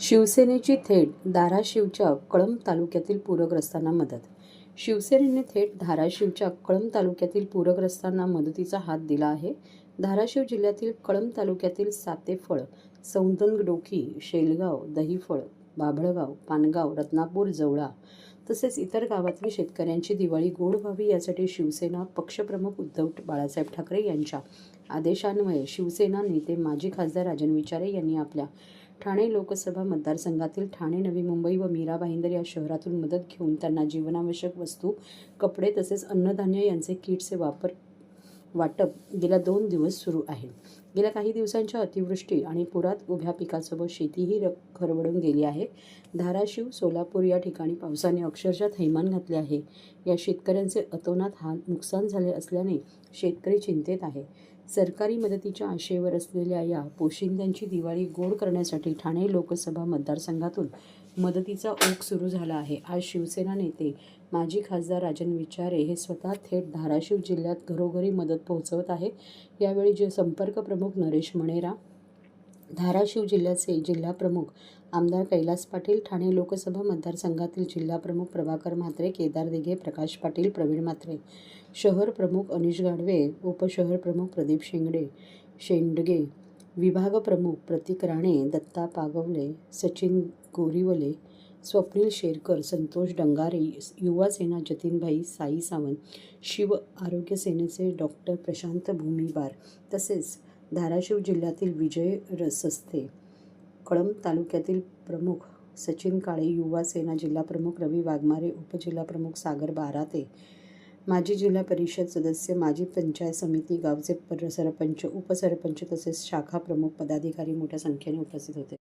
शिवसेनेची थेट धाराशिवच्या कळंब तालुक्यातील पूरग्रस्तांना मदत. शिवसेनेने थेट धाराशिवच्या कळंब तालुक्यातील पूरग्रस्तांना मदतीचा हात दिला आहे. धाराशिव जिल्ह्यातील कळंब तालुक्यातील सातेफळ सौंदनडोकी शेलगाव दहिफळ बाभळगाव पानगाव रत्नापूर जवळा तसेच इतर गावातील शेतकऱ्यांची दिवाळी गोड व्हावी यासाठी शिवसेना पक्षप्रमुख उद्धव बाळासाहेब ठाकरे यांच्या आदेशान्वये शिवसेना नेते माजी खासदार राजन विचारे यांनी आपल्या ठाणे लोकसभा मतदारसंघातील ठाणे नवी मुंबई व मीरा भाईंदर या शहरातून मदत घेऊन त्यांना जीवनावश्यक वस्तू कपडे तसेच अन्नधान्य यांचे किटचे वापर वाटप गेल्या दोन दिवस सुरू आहे. गेल्या काही दिवसांच्या अतिवृष्टी आणि पुरात उभ्या पिकासोबत शेतीही र खरवडून गेली आहे. धाराशिव सोलापूर या ठिकाणी पावसाने अक्षरशः थैमान घातले आहे. या शेतकऱ्यांचे अतोनात हाल नुकसान झाले असल्याने शेतकरी चिंतेत आहे. सरकारी मदतीच्या आशेवर असलेल्या या पोशिंद्यांची दिवाळी गोड करण्यासाठी ठाणे लोकसभा मतदारसंघातून मदतीचा ओघ सुरू झाला आहे. आज शिवसेना नेते माजी खासदार राजन विचारे हे स्वतः थेट धाराशिव जिल्ह्यात घरोघरी मदत पोहोचवत आहे यावेळी जे संपर्क प्रमुख नरेश मणेरा धाराशिव जिल्ह्याचे जिल्हा प्रमुख आमदार कैलास पाटील ठाणे लोकसभा मतदारसंघातील जिल्हा प्रमुख प्रभाकर म्हात्रे केदार दिघे प्रकाश पाटील प्रवीण म्हात्रे शहर प्रमुख अनिश गाडवे उपशहर प्रमुख प्रदीप शेंगडे शेंडगे विभाग प्रमुख प्रतीक राणे दत्ता पागवले सचिन गोरीवले स्वप्नील शेरकर संतोष डंगारे युवा सेना जतीनभाई साई सावंत शिव आरोग्य सेनेचे डॉक्टर प्रशांत भूमिबार तसेच धाराशिव जिल्ह्यातील विजय रसस्ते कळंब तालुक्यातील प्रमुख सचिन काळे युवा सेना जिल्हा प्रमुख रवी वाघमारे उपजिल्हा प्रमुख सागर बाराते माजी जिल्हा परिषद सदस्य माजी पंचायत समिती गावचे पर सरपंच उपसरपंच तसेच शाखा प्रमुख पदाधिकारी मोठ्या संख्येने उपस्थित होते.